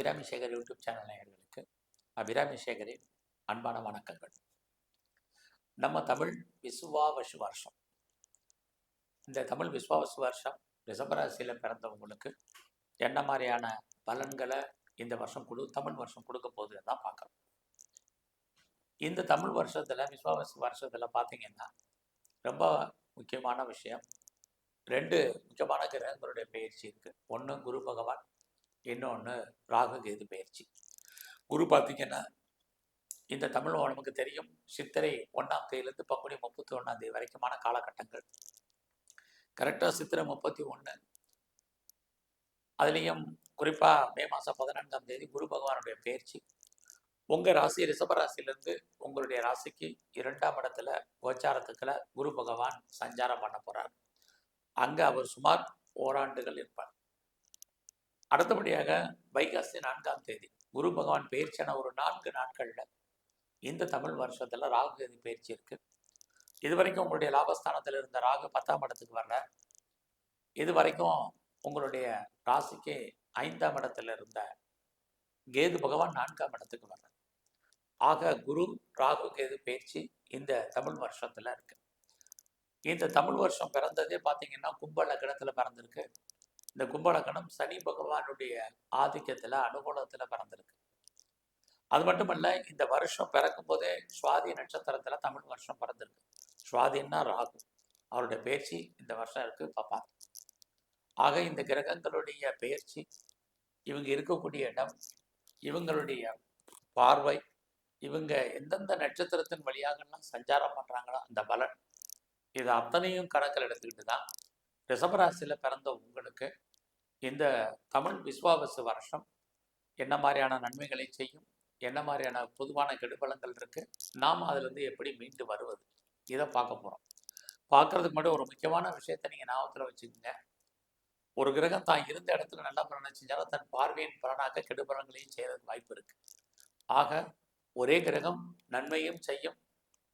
Abirami Sekar YouTube channel நேயர்களுக்கு அபிராமி சேகரின் அன்பான வணக்கங்கள். நம்ம தமிழ் விசுவாவசு வருஷம். இந்த தமிழ் விசுவாவசு வருஷம் ரிஷபராசியில் பிறந்தவங்களுக்கு என்ன மாதிரியான பலன்களை இந்த வருஷம் கொடு தமிழ் வருஷம் கொடுக்க போகுதுன்னு தான் பார்க்குறோம். இந்த தமிழ் வருஷத்தில் விஸ்வாவசு வருஷத்தில் பார்த்தீங்கன்னா ரொம்ப முக்கியமான விஷயம். ரெண்டு முக்கியமான கிரகங்களுடைய பயிற்சி இருக்குது ஒன்று குரு பகவான் இன்னொன்று ராககேது பயிற்சி. குரு பார்த்தீங்கன்னா இந்த தமிழ் நமக்கு தெரியும். சித்திரை ஒன்றாம் தேதியிலேருந்து பங்குனி முப்பத்தி ஒன்றாம் தேதி வரைக்குமான காலகட்டங்கள். கரெக்டாக சித்திரை முப்பத்தி ஒன்று அதுலேயும் குறிப்பாக மே மாதம் பதினெண்டாம் தேதி குரு பகவானுடைய பயிற்சி. உங்கள் ராசி ரிஷபராசிலேருந்து உங்களுடைய ராசிக்கு இரண்டாம் இடத்துல கோச்சாரத்துக்குள்ள குரு பகவான் சஞ்சாரம் பண்ண போகிறார் அங்கே அவர் சுமார் ஓராண்டுகள் இருப்பார். அடுத்தபடியாக வைகாசி நான்காம் தேதி குரு பகவான் பயிற்சியான ஒரு நான்கு நாட்களில் இந்த தமிழ் வருஷத்தில் ராகு கேது பயிற்சி இருக்கு. இது வரைக்கும் உங்களுடைய லாபஸ்தானத்தில் இருந்த ராகு பத்தாம் இடத்துக்கு வர்ற இது வரைக்கும் உங்களுடைய ராசிக்கு ஐந்தாம் இடத்துல இருந்த கேது பகவான் நான்காம் இடத்துக்கு வர்ற ஆக குரு ராகு கேது பயிற்சி இந்த தமிழ் வருஷத்தில் இருக்கு. இந்த தமிழ் வருஷம் பிறந்ததே பார்த்தீங்கன்னா கும்ப லக்னத்துல பிறந்திருக்கு. இந்த கும்பலக்கணம் சனி பகவானுடைய ஆதிக்கத்துல அனுகூலத்துல பிறந்திருக்கு. அது மட்டுமல்ல இந்த வருஷம் பிறக்கும் போதே சுவாதி நட்சத்திரத்துல தமிழ் வருஷம் பிறந்திருக்கு. சுவாதின்னா ராகு. அவருடைய பயிற்சி இந்த வருஷம் இருக்கு பாப்பா ஆக இந்த கிரகங்களுடைய பயிற்சி இவங்க இருக்கக்கூடிய இடம் இவங்களுடைய பார்வை இவங்க எந்தெந்த நட்சத்திரத்தின் வழியாகலாம் சஞ்சாரம் பண்றாங்களோ அந்த பலன் இது அத்தனையும் கணக்கில் எடுத்துக்கிட்டு தான் ரிஷபராசியில் பிறந்த உங்களுக்கு இந்த தமிழ் விஸ்வாவசு வருஷம் என்ன மாதிரியான நன்மைகளை செய்யும்? என்ன மாதிரியான பொதுவான கெடுபலங்கள் இருக்கு? நாம் அதுலேருந்து எப்படி மீண்டு வருவது? இதை பார்க்க போகிறோம் பார்க்கறதுக்கு முன்னாடி ஒரு முக்கியமான விஷயத்த நீங்கள் ஞாபகத்தில் வச்சுக்கோங்க. ஒரு கிரகம் தான் இருந்த இடத்துல நல்ல பலனை செஞ்சாலும் தன் பார்வையின் பலனாக கெடுபலங்களையும் செய்யறதுக்கு வாய்ப்பு இருக்கு. ஆக ஒரே கிரகம் நன்மையும் செய்யும்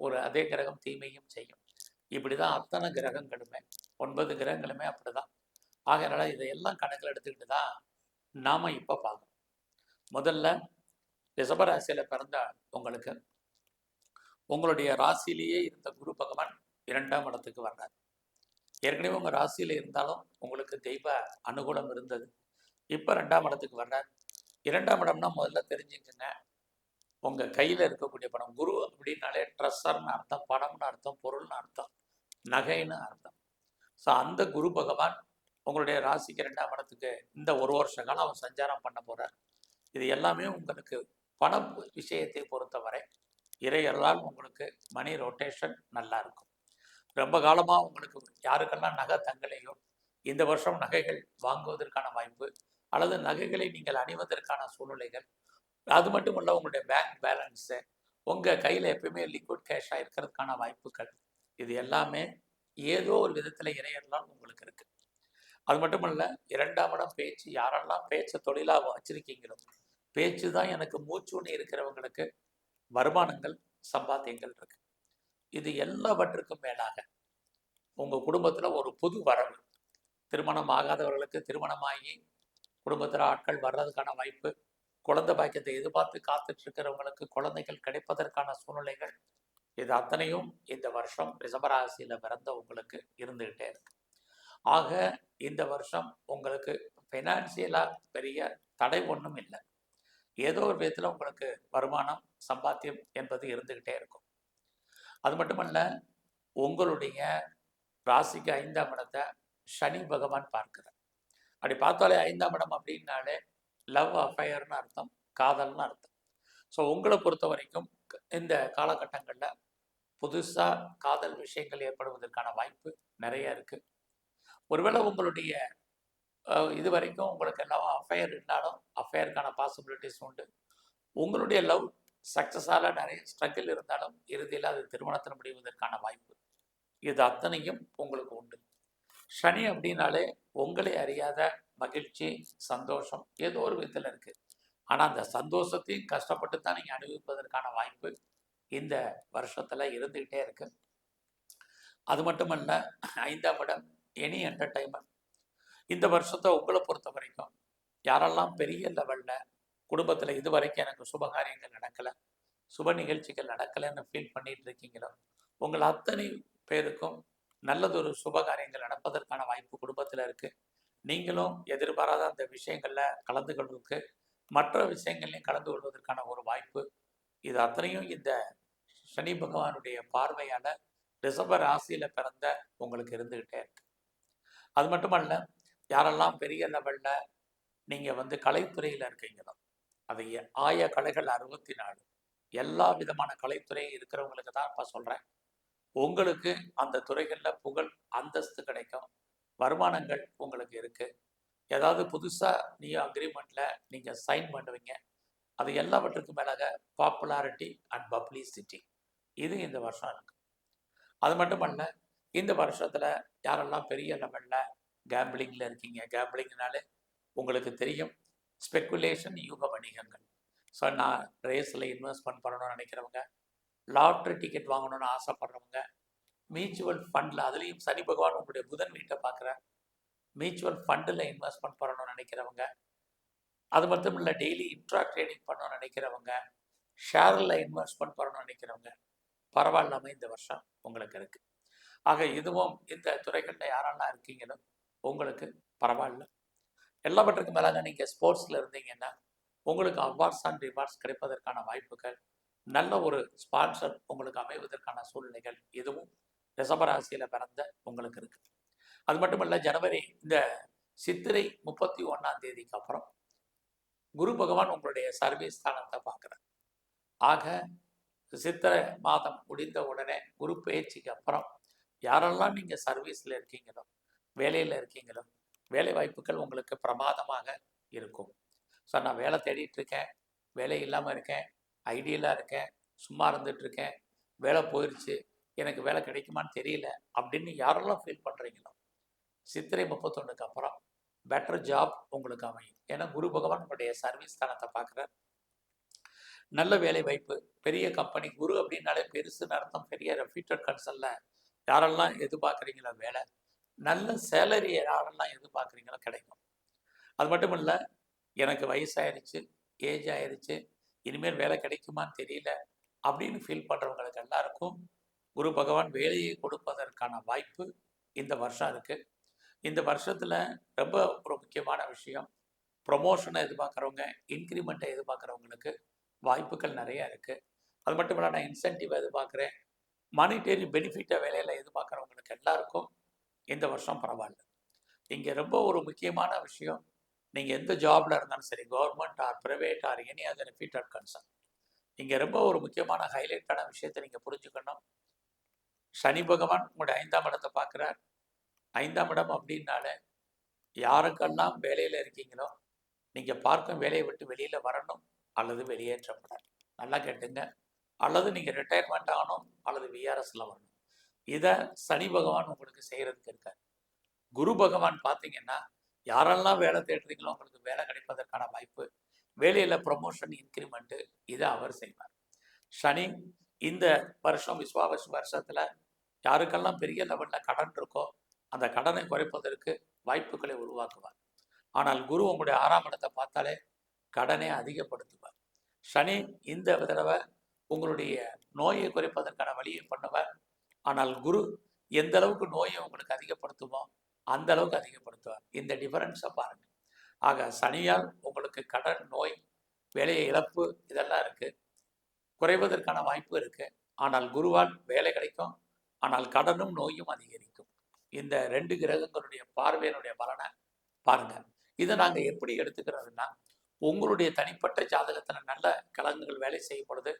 ஒரு அதே கிரகம் தீமையும் செய்யும். இப்படி தான் அத்தனை கிரகங்களுமே ஒன்பது கிரகங்களுமே அப்படிதான். ஆகையினால இதையெல்லாம் கணக்கில் எடுத்துக்கிட்டு தான் நாம இப்ப பார்க்கணும். முதல்ல ரிஷபராசியில பிறந்த உங்களுக்கு உங்களுடைய ராசியிலேயே இருந்த குரு பகவான் இரண்டாம் இடத்துக்கு வர்றார். ஏற்கனவே உங்க ராசியில இருந்தாலும் உங்களுக்கு தெய்வ அனுகூலம் இருந்தது. இப்ப ரெண்டாம் இடத்துக்கு வர்றார். இரண்டாம் இடம்னா முதல்ல தெரிஞ்சுக்கங்க. உங்க கையில இருக்கக்கூடிய பணம் குரு அப்படின்னாலே ட்ரெஸ்ஸர்னு அர்த்தம் பணம்னு அர்த்தம் பொருள்னு அர்த்தம் நகைன்னு அர்த்தம். ஸோ அந்த குரு பகவான் உங்களுடைய ராசிக்கு ரெண்டாம் இடத்துக்கு இந்த ஒரு வருஷ காலம் அவர் சஞ்சாரம் பண்ண போகிறார் இது எல்லாமே உங்களுக்கு பண விஷயத்தை பொறுத்தவரை இறையெல்லாம் உங்களுக்கு மணி ரொட்டேஷன் நல்லா இருக்கும். ரொம்ப காலமாக உங்களுக்கு யாருக்கெல்லாம் நகை தங்கலையோ இந்த வருஷம் நகைகள் வாங்குவதற்கான வாய்ப்பு அல்லது நகைகளை நீங்கள் அணிவதற்கான சூழ்நிலைகள் அது மட்டும் இல்லை உங்களுடைய பேங்க் பேலன்ஸு உங்கள் கையில் எப்பயுமே லிக்விட் கேஷாக இருக்கிறதுக்கான வாய்ப்புகள் இது எல்லாமே ஏதோ ஒரு விதத்தில் இணையரலாம் உங்களுக்கு இருக்கு. அது மட்டும் இல்லை இரண்டாம் இடம் பேச்சு யாரெல்லாம் பேச்சை தொழிலாக வச்சிருக்கீங்களோ பேச்சு தான் எனக்கு மூச்சுன்னு இருக்கிறவங்களுக்கு வருமானங்கள் சம்பாத்தியங்கள் இருக்கு. இது எல்லாவற்றுக்கும் மேலாக உங்கள் குடும்பத்தில் ஒரு புது வரவு. திருமணம் ஆகாதவர்களுக்கு திருமணமாகி குடும்பத்தில் ஆட்கள் வர்றதுக்கான வாய்ப்பு குழந்தை பாக்கியத்தை எதிர்பார்த்து காத்துட்டு இருக்கிறவங்களுக்கு குழந்தைகள் கிடைப்பதற்கான சூழ்நிலைகள் இது அத்தனையும் இந்த வருஷம் ரிஷபராசியில பிறந்த உங்களுக்கு இருந்துகிட்டே இருக்கு. ஆக இந்த வருஷம் உங்களுக்கு ஃபினான்சியலாக பெரிய தடை ஒன்றும் இல்லை. ஏதோ ஒரு விதத்தில் உங்களுக்கு வருமானம் சம்பாத்தியம் என்பது இருந்துக்கிட்டே இருக்கும். அது மட்டுமல்ல உங்களுடைய ராசிக்கு ஐந்தாம் இடத்தை சனி பகவான் பார்க்கிறார். அப்படி பார்த்தாலே ஐந்தாம் இடம் அப்படின்னாலே லவ் அஃபயர்னு அர்த்தம் காதல்னு அர்த்தம். ஸோ உங்களை பொறுத்த வரைக்கும் இந்த காலகட்டங்களில் புதுசாக காதல் விஷயங்கள் ஏற்படுவதற்கான வாய்ப்பு நிறைய இருக்குது ஒருவேளை உங்களுடைய இது வரைக்கும் உங்களுக்கு எல்லாம் அஃபேர் இருந்தாலும் அஃபேருக்கான பாசிபிலிட்டிஸ் உண்டு. உங்களுடைய லவ் சக்ஸஸால் நிறைய ஸ்ட்ரகிள் இருந்தாலும் இறுதியில் அது திருமணத்தில் முடிவதற்கான வாய்ப்பு. இது அத்தனையும் உங்களுக்கு உண்டு. சனி அப்படின்னாலே உங்களை அறியாத மகிழ்ச்சி சந்தோஷம் ஏதோ ஒரு விதத்தில் இருக்குது ஆனால் அந்த சந்தோஷத்தையும் கஷ்டப்பட்டு தான் நீங்கள் அனுபவிப்பதற்கான வாய்ப்பு இந்த வருஷத்தில் இருந்துக்கிட்டே இருக்கு. அது மட்டுமல்ல ஐந்தாம் இடம் எனி என்டர்டைன்மெண்ட் இந்த வருஷத்தை உங்களை பொறுத்த வரைக்கும் யாரெல்லாம் பெரிய லெவலில் குடும்பத்தில் இதுவரைக்கும் எனக்கு சுபகாரியங்கள் நடக்கலை சுப நிகழ்ச்சிகள் நடக்கலைன்னு ஃபீல் பண்ணிட்டு இருக்கீங்களோ உங்கள் அத்தனை பேருக்கும் நல்லதொரு சுபகாரியங்கள் நடப்பதற்கான வாய்ப்பு குடும்பத்தில் இருக்குது நீங்களும் எதிர்பாராத அந்த விஷயங்களில் கலந்து கொள்வதற்கு மற்ற விஷயங்கள்லையும் கலந்து கொள்வதற்கான ஒரு வாய்ப்பு. இது அத்தனையும் இந்த சனி பகவானுடைய பார்வையால் ரிஷப ராசியில் பிறந்த உங்களுக்கு இருந்துக்கிட்டே இருக்கு. அது மட்டுமல்ல யாரெல்லாம் பெரிய லெவலில் நீங்கள் வந்து கலைத்துறையில் இருக்கீங்களோ அது ஆய கலைகள் அறுபத்தி நாலு எல்லா விதமான கலைத்துறை இருக்கிறவங்களுக்கு தான் இப்போ சொல்கிறேன் உங்களுக்கு அந்த துறைகளில் புகழ் அந்தஸ்து கிடைக்கும் வருமானங்கள் உங்களுக்கு இருக்குது ஏதாவது புதுசாக நியூ அக்ரிமெண்ட்டில் நீங்கள் சைன் பண்ணுவீங்க. அது எல்லாவற்றுக்கும் மேலாக பாப்புலாரிட்டி அண்ட் பப்ளிசிட்டி இது இந்த வருஷம் இருக்கு அது மட்டுமல்ல இந்த வருஷத்தில் யாரெல்லாம் பெரிய லெவலில் கேம்பிளிங்கில் இருக்கீங்க கேம்பிளிங்னாலே உங்களுக்கு தெரியும் ஸ்பெக்குலேஷன் யூக வணிகங்கள். ஸோ நான் ரேஸில் இன்வெஸ்ட்மெண்ட் பண்ணணும்னு நினைக்கிறவங்க லாட்ரி டிக்கெட் வாங்கணும்னு ஆசைப்படுறவங்க மியூச்சுவல் ஃபண்டில் அதுலேயும் சனி பகவான் உங்களுடைய புதன் வீட்டை பார்க்குறேன் மியூச்சுவல் ஃபண்டில் இன்வெஸ்ட்மெண்ட் பண்ணணும்னு நினைக்கிறவங்க அது மட்டும் இல்லை டெய்லி இன்ட்ரா ட்ரேடிங் பண்ணணும்னு நினைக்கிறவங்க ஷேரில் இன்வெஸ்ட்மெண்ட் பண்ணணும்னு நினைக்கிறவங்க பரவாயில்லாம இந்த வருஷம் உங்களுக்கு இருக்குது ஆக இதுவும் இந்த துறைகளில் யாரெல்லாம் இருக்கீங்களோ உங்களுக்கு பரவாயில்ல. எல்லாவற்றுக்கும் மேலாக நீங்கள் ஸ்போர்ட்ஸில் இருந்தீங்கன்னா உங்களுக்கு அவார்ட்ஸ் அண்ட் ரிவார்ட்ஸ் கிடைப்பதற்கான வாய்ப்புகள் நல்ல ஒரு ஸ்பான்சர் உங்களுக்கு அமைவதற்கான சூழ்நிலைகள் இதுவும் ரிஷபராசியில் பிறந்த உங்களுக்கு இருக்குது அது மட்டும் ஜனவரி இந்த சித்திரை முப்பத்தி ஒன்றாம் தேதிக்கு அப்புறம் குரு பகவான் உங்களுடைய சர்வீஸ் ஸ்தானத்தை பார்க்குறார். ஆக சித்திரை மாதம் முடிந்த உடனே குரு பயிற்சிக்கு அப்புறம் யாரெல்லாம் நீங்கள் சர்வீஸில் இருக்கீங்களோ வேலையில் இருக்கீங்களோ வேலை வாய்ப்புகள் உங்களுக்கு பிரமாதமாக இருக்கும். ஸோ நான் வேலை தேடிட்டு இருக்கேன் வேலை இல்லாமல் இருக்கேன் ஐடியலாக இருக்கேன் சும்மா இருந்துட்டு இருக்கேன் வேலை போயிடுச்சு எனக்கு வேலை கிடைக்குமான்னு தெரியல அப்படின்னு யாரெல்லாம் ஃபீல் பண்ணுறீங்களோ சித்திரை முப்பத்தொன்னுக்கு அப்புறம் பெட்டர் ஜாப் உங்களுக்கு அமையும். ஏன்னா குரு பகவான் உங்களுடைய சர்வீஸ் ஸ்தானத்தை பார்க்குறார். நல்ல வேலை வாய்ப்பு பெரிய கம்பெனி குரு அப்படின்னாலே பெருசுன்னு அர்த்தம் பெரிய ரெஃப்யூட்டட் கன்சல்ல யாரெல்லாம் எதிர்பார்க்குறீங்களோ வேலை நல்ல சேலரி யாரெல்லாம் எதிர்பார்க்குறீங்களோ கிடைக்கும். அது மட்டும் இல்லை எனக்கு வயசாயிருச்சு ஏஜ் ஆயிருச்சு இனிமேல் வேலை கிடைக்குமான்னு தெரியல அப்படின்னு ஃபீல் பண்ணுறவங்களுக்கு எல்லாருக்கும் குரு பகவான் வேலையை கொடுப்பதற்கான வாய்ப்பு இந்த வருஷம் இருக்குது இந்த வருஷத்தில் ரொம்ப ஒரு முக்கியமான விஷயம். ப்ரொமோஷனை எதிர்பார்க்குறவங்க இன்க்ரிமெண்ட்டை எதிர்பார்க்குறவங்களுக்கு வாய்ப்புகள் நிறைய இருக்குது அது மட்டும் இல்லை நான் இன்சென்டிவ் எதிர்பார்க்குறேன். மானிட்டரி பெனிஃபிட்டை வேலையில் எதிர்பார்க்குறவங்களுக்கு எல்லாருக்கும் இந்த வருஷம் பரவாயில்ல. இங்கே ரொம்ப ஒரு முக்கியமான விஷயம். நீங்கள் எந்த ஜாபில் இருந்தாலும் சரி government or private or any other reputed concern இங்கே ரொம்ப ஒரு முக்கியமான ஹைலைட்டான விஷயத்தை நீங்கள் புரிஞ்சுக்கணும். சனி பகவான் உங்களுடைய ஐந்தாம் இடத்தை பார்க்குறார். ஐந்தாம் இடம் அப்படின்னாலே யாருக்கெல்லாம் வேலையில் இருக்கீங்களோ நீங்கள் பார்க்கும் வேலையை விட்டு வெளியில் வரணும் அல்லது வெளியேற்றப்படாது நல்லா கேட்டுங்க. அல்லது நீங்கள் ரிட்டையர்மெண்ட் ஆகணும் அல்லது விஆர்எஸில் வரணும். இதை சனி பகவான் உங்களுக்கு செய்கிறதுக்கு இருக்கார். குரு பகவான் பார்த்தீங்கன்னா யாரெல்லாம் வேலை தேடுறீங்களோ உங்களுக்கு வேலை கிடைப்பதற்கான வாய்ப்பு வேலையில் ப்ரொமோஷன் இன்க்ரிமெண்ட்டு இதை அவர் செய்வார். சனி இந்த வருஷம் விஸ்வாவசு வருஷத்தில் யாருக்கெல்லாம் பெரிய லெவலில் கடன் இருக்கோ அந்த கடனை குறைப்பதற்கு வாய்ப்புகளை உருவாக்குவார். ஆனால் குரு உங்களுடைய ஆறாம் இடத்தை பார்த்தாலே கடனை அதிகப்படுத்துவார். சனி இந்த தடவை உங்களுடைய நோயை குறைப்பதற்கான வழியை பண்ணுவார். ஆனால் குரு எந்த அளவுக்கு நோயை உங்களுக்கு அதிகப்படுத்துமோ அந்த அளவுக்கு அதிகப்படுத்துவார். இந்த டிஃபரன்ஸை பாருங்கள் ஆக சனியால் உங்களுக்கு கடன் நோய் வேலையை இழப்பு இதெல்லாம் இருக்குது குறைவதற்கான வாய்ப்பு இருக்குது ஆனால் குருவால் வேலை கிடைக்கும். ஆனால் கடனும் நோயும் அதிகரிக்கும். இந்த ரெண்டு கிரகங்களுடைய பார்வையினுடைய பலனை பாருங்க. இதை நாங்கள் எப்படி எடுத்துக்கிறதுன்னா உங்களுடைய தனிப்பட்ட ஜாதகத்தில் நல்ல கலங்குகள் வேலை செய்யும் பொழுது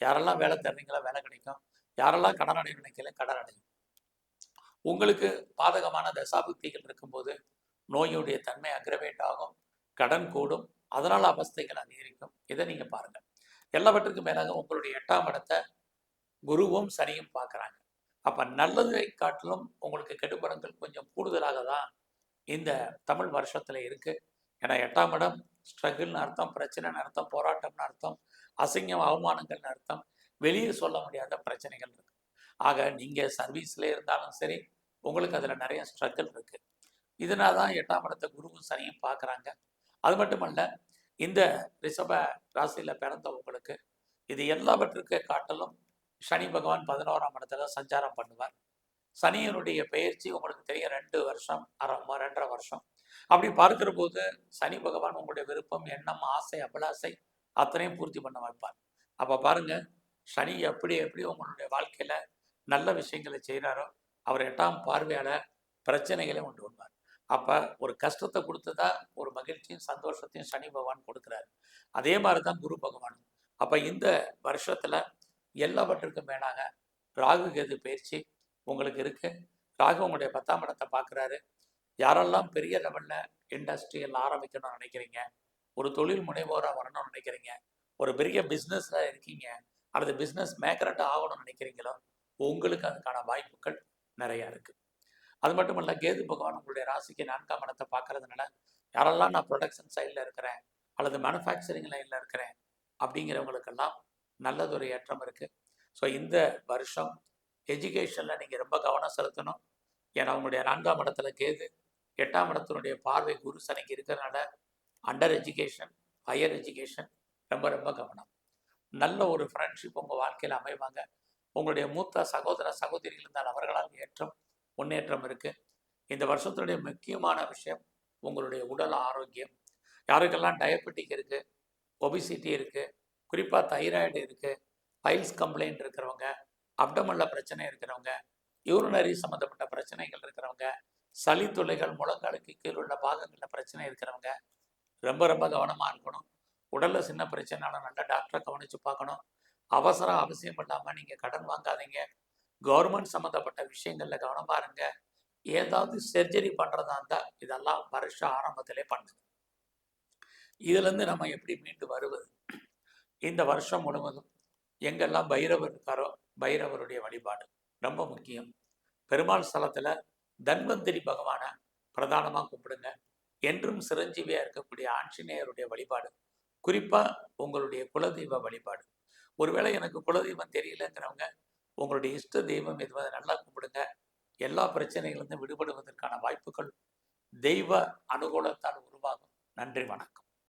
யாரெல்லாம் வேலை தர்றீங்களோ வேலை கிடைக்கும். யாரெல்லாம் கடன் அடைய நினைக்கல கடன் அடையும். உங்களுக்கு பாதகமான தசாபுக்திகள் இருக்கும்போது நோயுடைய தன்மை அக்ரவேட் ஆகும் கடன் கூடும் அதனால் அவஸ்தைகள் அதிகரிக்கும். இதை நீங்கள் பாருங்கள் எல்லாவற்றுக்கும் மேலாக உங்களுடைய எட்டாம் இடத்தை குருவும் சனியும் பார்க்கறாங்க. அப்போ நல்லதை காட்டிலும் உங்களுக்கு கெடுபடங்கள் கொஞ்சம் கூடுதலாக தான் இந்த தமிழ் வருஷத்தில் இருக்குது ஏன்னா எட்டாம் இடம் ஸ்ட்ரகிள்னு அர்த்தம் பிரச்சனைன்னு அர்த்தம் போராட்டம்னு அர்த்தம் அசிங்கம் அவமானங்கள்னு அர்த்தம் வெளியே சொல்ல முடியாத பிரச்சனைகள் இருக்குது ஆக நீங்கள் சர்வீஸில் இருந்தாலும் சரி உங்களுக்கு அதில் நிறைய ஸ்ட்ரகிள் இருக்குது இதனால தான் எட்டாம் இடத்தை குருவும் சனியும் பார்க்குறாங்க அது மட்டுமல்ல இந்த ரிஷப ராசியில் பிறந்த உங்களுக்கு இது எல்லாவற்றுக்கு காட்டிலும் சனி பகவான் பதினோராம் இடத்துல சஞ்சாரம் பண்ணுவார். சனியினுடைய பயிற்சி உங்களுக்கு தெரியும் ரெண்டு வருஷம் அரை ரெண்டரை வருஷம். அப்படி பார்க்கிற போது சனி பகவான் உங்களுடைய விருப்பம் எண்ணம் ஆசை அபிலாசை அத்தனையும் பூர்த்தி பண்ண வைப்பார். அப்போ பாருங்க சனி எப்படி எப்படி உங்களுடைய வாழ்க்கையில நல்ல விஷயங்களை செய்கிறாரோ அவர் எட்டாம் பார்வையால பிரச்சனைகளை உண்டு வருவார் அப்போ ஒரு கஷ்டத்தை கொடுத்ததா ஒரு மகிழ்ச்சியும் சந்தோஷத்தையும் சனி பகவான் கொடுக்குறாரு. அதே மாதிரி தான் குரு பகவான் அப்போ இந்த வருஷத்துல எல்லாவற்றுக்கும் மேலாக ராகு கேது பயிற்சி உங்களுக்கு இருக்கு. ராகு உங்களுடைய பத்தாம் இடத்தை பார்க்குறாரு. யாரெல்லாம் பெரிய லெவலில் இண்டஸ்ட்ரியல் ஆரம்பிக்கணும்னு நினைக்கிறீங்க ஒரு தொழில் முனைவோராக வரணும்னு நினைக்கிறீங்க ஒரு பெரிய பிஸ்னஸில் இருக்கீங்க அல்லது பிஸ்னஸ் மேக்கரட் ஆகணும்னு நினைக்கிறீங்களோ உங்களுக்கு அதுக்கான வாய்ப்புகள் நிறையா இருக்குது அது மட்டும் இல்லை கேது பகவான் உங்களுடைய ராசிக்கு நான்காம் இடத்தை பார்க்கறதுனால யாரெல்லாம் நான் ப்ரொடக்ஷன் சைடில் இருக்கிறேன் அல்லது மேனுஃபேக்சரிங் லைனில் இருக்கிறேன் அப்படிங்கிறவங்களுக்கெல்லாம் நல்லதொரு ஏற்றம் இருக்குது ஸோ இந்த வருஷம் எஜுகேஷனில் நீங்கள் ரொம்ப கவனம் செலுத்தணும். ஏன்னா உங்களுடைய நான்காம் இடத்துல கேது எட்டாம் இடத்தினுடைய பார்வை குரு சனிக்கு இருக்கிறனால அண்டர் எஜுகேஷன் ஹையர் எஜுகேஷன் ரொம்ப ரொம்ப கவனம். நல்ல ஒரு ஃப்ரெண்ட்ஷிப் உங்கள் வாழ்க்கையில் அமைவாங்க. உங்களுடைய மூத்த சகோதர சகோதரிகள் இருந்தால் அவர்களால் ஏற்றம் முன்னேற்றம் இருக்குது இந்த வருஷத்தினுடைய முக்கியமான விஷயம் உங்களுடைய உடல் ஆரோக்கியம். யாருக்கெல்லாம் டயபெட்டிக் இருக்குது ஒபிசிட்டி இருக்குது குறிப்பாக தைராய்டு இருக்குது பைல்ஸ் கம்ப்ளைண்ட் இருக்கிறவங்க அப்டமல்ல பிரச்சனை இருக்கிறவங்க யூரினரி சம்மந்தப்பட்ட பிரச்சனைகள் இருக்கிறவங்க சளி தொல்லைகள் முழங்காலுக்கு கீழ் உள்ள பாகங்களில் பிரச்சனை இருக்கிறவங்க ரொம்ப ரொம்ப கவனமாக இருக்கணும். உடலில் சின்ன பிரச்சனைனாலும் நல்ல டாக்டரை கவனிச்சு பார்க்கணும். அவசரம் அவசியம் இல்லாமல் நீங்கள் கடன் வாங்காதீங்க. கவர்மெண்ட் சம்மந்தப்பட்ட விஷயங்களில் கவனமா இருங்க. ஏதாவது சர்ஜரி பண்ணுறதா இருந்தால் இதெல்லாம் வருஷ ஆரம்பத்திலே பண்ணுங்க. இதுலேருந்து நம்ம எப்படி மீண்டு வருவது? இந்த வருஷம் முழுவதும் எங்கெல்லாம் பைரவர் இருக்காரோ பைரவருடைய வழிபாடு ரொம்ப முக்கியம். பெருமாள் ஸ்தலத்தில் தன்வந்திரி பகவானை பிரதானமாக கும்பிடுங்க. என்றும் சிரஞ்சீவியாக இருக்கக்கூடிய ஆஞ்சநேயருடைய வழிபாடு குறிப்பாக உங்களுடைய குலதெய்வ வழிபாடு. ஒருவேளை எனக்கு குலதெய்வம் தெரியலங்கிறவங்க உங்களுடைய இஷ்ட தெய்வம் எதுவாக நல்லா கும்பிடுங்க. எல்லா பிரச்சனைகளிலிருந்து விடுபடுவதற்கான வாய்ப்புகள் தெய்வ அனுகூலத்தால் உருவாகும். நன்றி வணக்கம்.